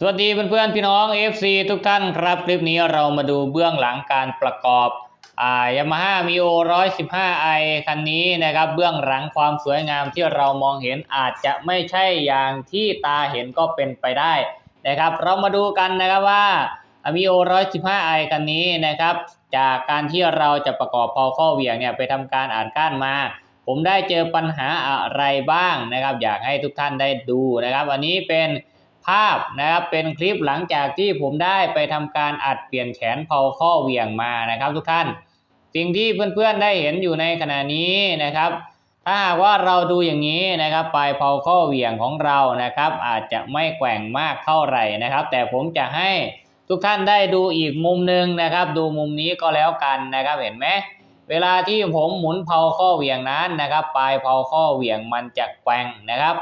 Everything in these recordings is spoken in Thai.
สวัสดีเพื่อนๆพี่น้อง FC ทุกท่านครับ คลิปนี้เรามาดูเบื้องหลังการประกอบอ่ายามาฮ่ามิโอ115 i คันนี้นะครับ เบื้องหลังความสวยงามที่เรามองเห็นอาจจะไม่ใช่อย่างที่ตาเห็นก็เป็นไปได้นะครับ เรามาดูกันนะครับว่ามิโอ115 i คันนี้นะครับ จากการที่เราจะประกอบพอข้อเหวี่ยงเนี่ยไปทำการอ่านก้านมา ผมได้เจอปัญหาอะไรบ้างนะครับ อยากให้ทุกท่านได้ดูนะครับ อันนี้เป็น ภาพนะครับเป็นคลิปหลังจากที่ผมได้ไปทำการอัดเปลี่ยนแขนเผาข้อเหวี่ยงมานะครับทุกท่าน สิ่งที่เพื่อนๆได้เห็นอยู่ในขณะนี้นะครับ ถ้าหากว่าเราดูอย่างนี้นะครับปลายเผาข้อเหวี่ยงของเรานะครับ อาจจะไม่แกว่งมากเท่าไหร่นะครับ แต่ผมจะให้ทุกท่านได้ดูอีกมุมหนึ่งนะครับ ดูมุมนี้ก็แล้วกันนะครับเห็นไหมเวลาที่ผมหมุนเผาข้อเหวี่ยงนั้นนะครับ ปลายเผาข้อเหวี่ยงมันจะแกว่งนะครับ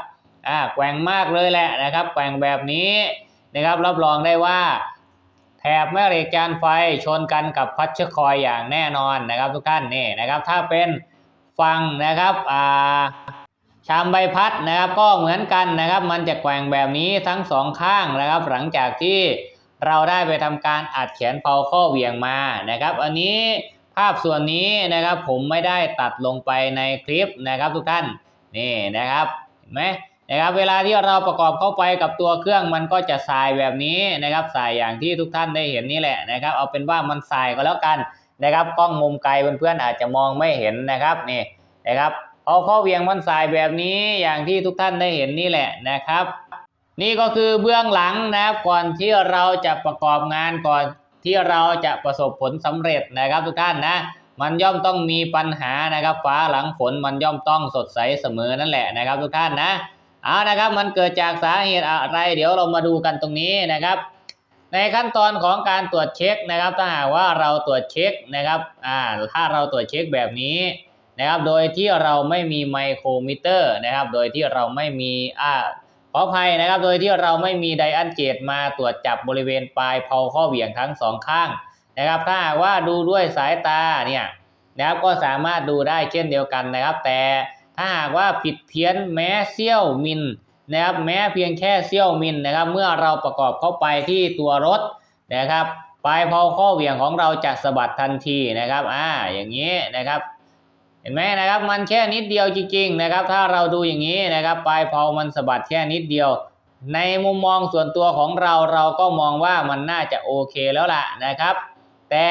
อ่าแกว่งมากเลยแหละนะครับ แกว่งแบบนี้นะครับรับรองได้ว่า แถบแม่เหล็กจานไฟชนกันกับพัชเชอร์คอยอย่างแน่นอนนะครับทุกท่านนี่นะครับ ถ้าเป็นฟังนะครับอ่าชามใบพัดนะครับก็เหมือนกันนะครับ มันจะแกว่งแบบนี้ทั้งสองข้างนะครับ หลังจากที่เราได้ไปทำการอัดแขนเผาข้อเหวี่ยงมานะครับ อันนี้ภาพส่วนนี้นะครับผมไม่ได้ตัดลงไปในคลิปนะครับทุกท่านนี่นะครับเห็นไหม นะครับเวลาที่เราประกอบเข้าไปกับตัวเครื่องมันก็จะสายแบบนี้นะครับสายอย่างที่ทุกท่านได้เห็นนี่แหละนะครับ เอาเป็นว่ามันสายก็แล้วกันนะครับกล้องมุมไกลเพื่อนๆอาจจะมองไม่เห็นนะครับนี่นะครับพอาข้อเวียงมันสายแบบนี้อย่างที่ทุกท่านได้เห็นนี่แหละนะครับ นี่ก็คือเบื้องหลังนะครับก่อนที่เราจะประกอบงานก่อนที่เราจะประสบผลสำเร็จนะครับทุกท่านนะมันย่อมต้องมีปัญหานะครับ ฟ้าหลังฝนมันย่อมต้องสดใสเสมอนั่นแหละนะครับ ทุกท่านนะ เอานะครับ มันเกิดจากสาเหตุอะไร เดี๋ยวเรามาดูกันตรงนี้นะครับ ในขั้นตอนของการตรวจเช็คนะครับ ถ้าหากว่าเราตรวจเช็คนะครับอ่าถ้าเราตรวจเช็คแบบนี้นะครับ โดยที่เราไม่มีไมโครมิเตอร์นะครับ โดยที่เราไม่มีอ่าขออภัยนะครับ โดยที่เราไม่มีไดอันเกตมาตรวจจับบริเวณปลายเพาข้อเหวี่ยงทั้งสองข้างนะครับ ถ้าหากว่าดูด้วยสายตาเนี่ยนะครับก็สามารถดูได้เช่นเดียวกันนะครับ แต่ ถ้าหากว่าผิดเพี้ยนแม้เสี้ยวมิลนะครับแม้เพียงแค่เสี้ยวมิลนะครับ เมื่อเราประกอบเข้าไปที่ตัวรถนะครับปลายพาข้อเหวี่ยงของเราจะสะบัดทันทีนะครับอ่าอย่างนี้นะครับ เห็นไหมนะครับมันแค่นิดเดียวจริงๆนะครับ ถ้าเราดูอย่างนี้นะครับปลายพามันสะบัดแค่นิดเดียว ในมุมมองส่วนตัวของเราเราก็มองว่ามันน่าจะโอเคแล้วล่ะนะครับ แต่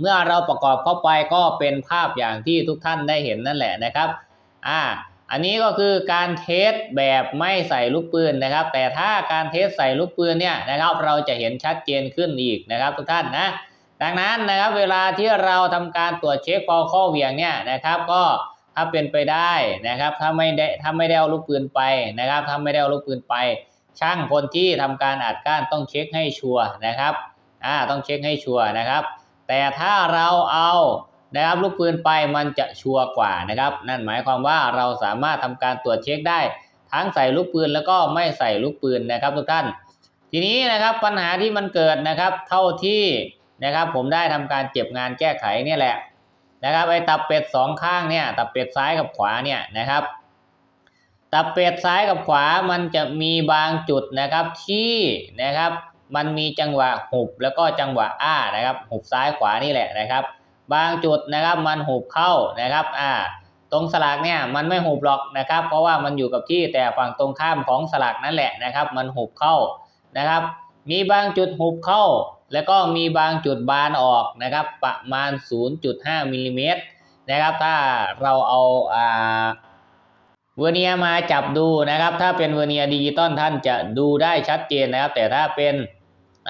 เมื่อเราประกอบเข้าไปก็เป็นภาพอย่างที่ทุกท่านได้เห็นนั่นแหละนะครับ อ่าอันนี้ก็คือการเทสแบบไม่ใส่ลูกปืนนะครับ แต่ถ้าการเทสใส่ลูกปืนเนี่ยนะครับเราจะเห็นชัดเจนขึ้นอีกนะครับ ทุกท่านนะดังนั้นนะครับเวลาที่เราทำการตรวจเช็คพอข้อเหวี่ยงเนี่ยนะครับก็ถ้าเป็นไปได้นะครับถ้าไม่ได้ถ้าไม่ได้เอาลูกปืนไปนะครับถ้าไม่ได้เอาลูกปืนไป ช่างคนที่ทำการอัดก้านต้องเช็คให้ชัวร์นะครับอ่าต้องเช็คให้ชัวร์นะครับ แต่ถ้าเราเอา นะครับลูกปืนไปมันจะชัวร์กว่านะครับ นั่นหมายความว่าเราสามารถทำการตรวจเช็คได้ ทั้งใส่ลูกปืนแล้วก็ไม่ใส่ลูกปืนนะครับทุกท่าน ทีนี้นะครับปัญหาที่มันเกิดนะครับ เท่าที่นะครับผมได้ทำการเก็บงานแก้ไขเนี่ยแหละนะครับไอ้ตับเป็ดสองข้างเนี่ยตับเป็ดซ้ายกับขวาเนี่ยนะครับ ตับเป็ดซ้ายกับขวามันจะมีบางจุดนะครับที่นะครับ มันมีจังหวะหุบแล้วก็จังหวะอ้านะครับ หุบซ้ายขวานี่แหละนะครับ บางจุดนะครับมันหุบเข้านะครับอ่าตรงสลักเนี่ยมันไม่หุบหรอกนะครับ เพราะว่ามันอยู่กับที่แต่ฝั่งตรงข้ามของสลักนั่นแหละนะครับ มันหุบเข้านะครับ มีบางจุดหุบเข้า แล้วก็มีบางจุดบานออกนะครับ ประมาณ 0.5มิลลิเมตรนะครับ ถ้าเราเอาอ่าเวอร์เนียมาจับดูนะครับ ถ้าเป็นเวอร์เนียดิจิตอลท่านจะดูได้ชัดเจนนะครับ แต่ถ้าเป็น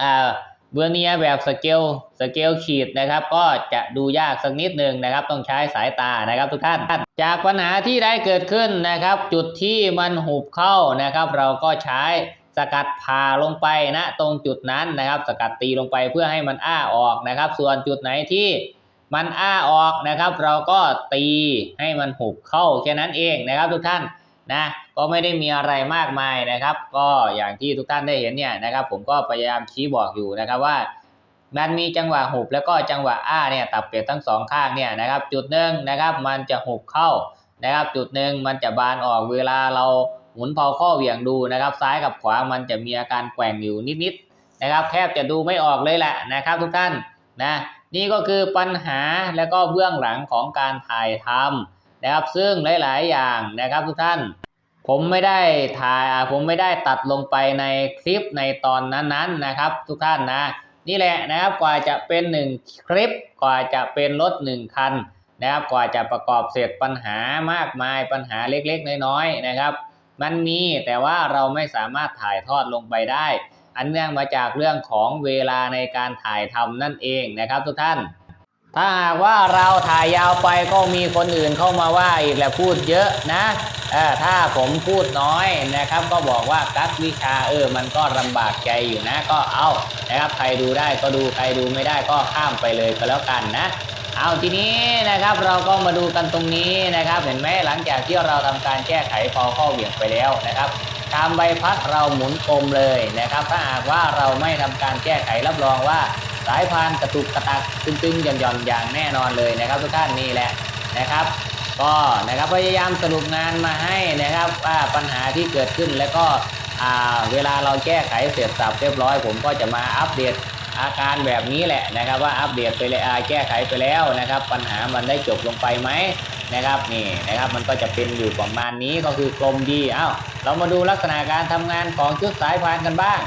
อ่า เวอร์เนียแบบสเกลสเกลขีดนะครับ ก็จะดูยากสักนิดหนึ่งนะครับ ต้องใช้สายตานะครับทุกท่าน จากปัญหาที่ได้เกิดขึ้นนะครับ จุดที่มันหุบเข้านะครับ เราก็ใช้สกัดผ่าลงไปนะตรงจุดนั้นนะครับ สกัดตีลงไปเพื่อให้มันอ้าออกนะครับ ส่วนจุดไหนที่มันอ้าออกนะครับ เราก็ตีให้มันหุบเข้าแค่นั้นเองนะครับทุกท่าน นะก็ไม่ได้มีอะไรมากมายนะครับ ก็อย่างที่ทุกท่านได้เห็นเนี่ยนะครับ ผมก็พยายามชี้บอกอยู่นะครับว่ามันมีจังหวะหุบแล้วก็จังหวะอ้าเนี่ยตับเปรียบทั้งสองข้างเนี่ยนะครับ จุดหนึ่งนะครับ มันจะหุบเข้านะครับ จุดหนึ่งมันจะบานออกเวลาเราหมุนเผาข้อเหวี่ยงดูนะครับ ซ้ายกับขวามันจะมีอาการแกว่งอยู่นิดๆนะครับ แทบจะดูไม่ออกเลยแหละนะครับ ทุกท่านนะนี่ก็คือปัญหาแล้วก็เบื้องหลังของการถ่ายทำ นะครับ ซึ่งหลาย ๆ อย่างนะครับทุกท่าน ผมไม่ได้ถ่ายผมไม่ได้ตัดลงไปในคลิปในตอนนั้น ๆนะครับ ทุกท่านนะนี่แหละนะครับกว่าจะเป็นหนึ่งคลิปกว่าจะเป็นรถหนึ่งคันนะครับกว่าจะประกอบเสร็จปัญหามากมายปัญหาเล็กๆ น้อยๆนะครับ มันมีแต่ว่าเราไม่สามารถถ่ายทอดลงไปได้ อันเนื่องมาจากเรื่องของเวลาในการถ่ายทำนั่นเองนะครับทุกท่าน ถ้าหากว่าเราถ่ายยาวไปก็มีคนอื่นเข้ามาว่าอีกแหละพูดเยอะนะเออถ้าผมพูดน้อยนะครับ ก็บอกว่ากักวิชาเออมันก็ลำบากใจอยู่นะ ก็เอานะครับใครดูได้ก็ดูใครดูไม่ได้ก็ข้ามไปเลยก็แล้วกันนะ เอาทีนี้นะครับเราก็มาดูกันตรงนี้นะครับ เห็นไหมหลังจากที่เราทำการแก้ไขพอข้อเหวี่ยงไปแล้วนะครับตามใบพัดเราหมุนกลมเลยนะครับ ถ้าหากว่าเราไม่ทำการแก้ไขรับรองว่า สายพานกระตุกกระตักตึงๆหย่อนๆอย่างแน่นอนเลยนะครับทุกท่านนี่แหละนะครับ ก็นะครับพยายามสรุปงานมาให้นะครับว่าปัญหาที่เกิดขึ้นแล้วก็เวลาเราแก้ไขเสร็จสับเรียบร้อย ผมก็จะมาอัปเดตอาการแบบนี้แหละนะครับว่าอัปเดตไปเลยอ่าแก้ไขไปแล้วนะครับ ปัญหามันได้จบลงไปไหมนะครับนี่นะครับมันก็จะเป็นอยู่ประมาณนี้ก็คือกลมดีเอ้าเรามาดูลักษณะการทำงานของชุดสายพานกันบ้าง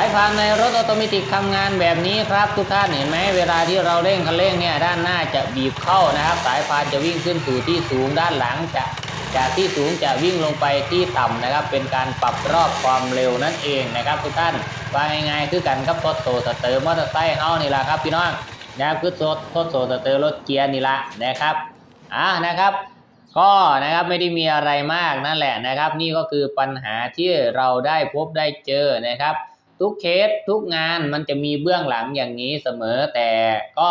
ายพานในรถออโตเมติกทำงานแบบนี้ครับทุกท่านเห็นไหมเวลาที่เราเร่งคันเร่งเนี่ยด้านหน้าจะบีบเข้านะครับ สายพานจะวิ่งขึ้นสู่ที่สูงด้านหลังจะจากที่สูงจะวิ่งลงไปที่ต่ำนะครับ เป็นการปรับรอบความเร็วนั่นเองนะครับ ทุกท่านว่าง่ายๆคือกันครับทดโซสเตอร์มอเตอร์ไซค์เฮานี่แหละครับพี่น้องนะครับคือทดทดโซสเตอร์รถเกียร์นี่ละนะครับอ่านะครับ ก็นะครับไม่ได้มีอะไรมากนั่นแหละนะครับ นี่ก็คือปัญหาที่เราได้พบได้เจอนะครับ ทุกเคสทุกงานมันจะมีเบื้องหลังอย่างนี้เสมอแต่ก็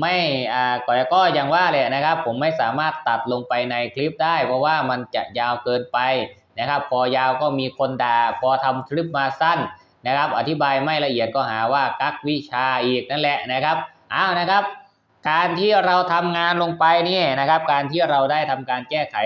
ไม่อ่าก็ก็อย่างว่าเลยนะครับ ผมไม่สามารถตัดลงไปในคลิปได้ เพราะว่ามันจะยาวเกินไปนะครับ พอยาวก็มีคนด่าพอทำคลิปมาสั้นนะครับ อธิบายไม่ละเอียดก็หาว่ากักวิชาอีกนั่นแหละนะครับอ้าวนะครับ การที่เราทำงานลงไปนี่นะครับ การที่เราได้ทำการแก้ไข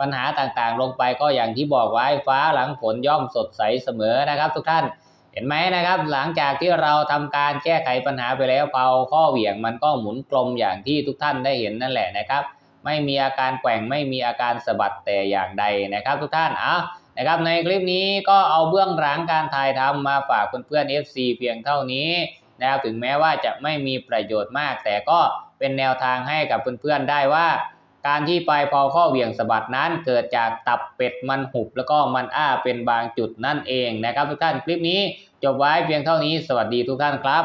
ปัญหาต่างๆ ลงไปก็อย่างที่บอกไว้ฟ้าหลังฝนย่อมสดใสเสมอนะครับ ทุกท่าน เห็นไหมนะครับ หลังจากที่เราทำการแก้ไขปัญหาไปแล้วเผาข้อเหวี่ยงมันก็หมุนกลมอย่างที่ทุกท่านได้เห็นนั่นแหละนะครับ ไม่มีอาการแกว่งไม่มีอาการสะบัดแต่อย่างใดนะครับ ทุกท่านเอานะครับในคลิปนี้ก็เอาเบื้องหลังการถ่ายทำมาฝากเพื่อนๆ FC เพียงเท่านี้นะครับถึงแม้ว่าจะไม่มีประโยชน์มาก แต่ก็เป็นแนวทางให้กับเพื่อนๆได้ว่า การที่ปลายพอข้อเหวี่ยงสะบัดนั้นเกิดจากตับเป็ดมันหุบ แล้วก็มันอ้าเป็นบางจุดนั่นเองนะครับ ทุกท่านคลิปนี้จบไว้เพียงเท่านี้สวัสดีทุกท่านครับ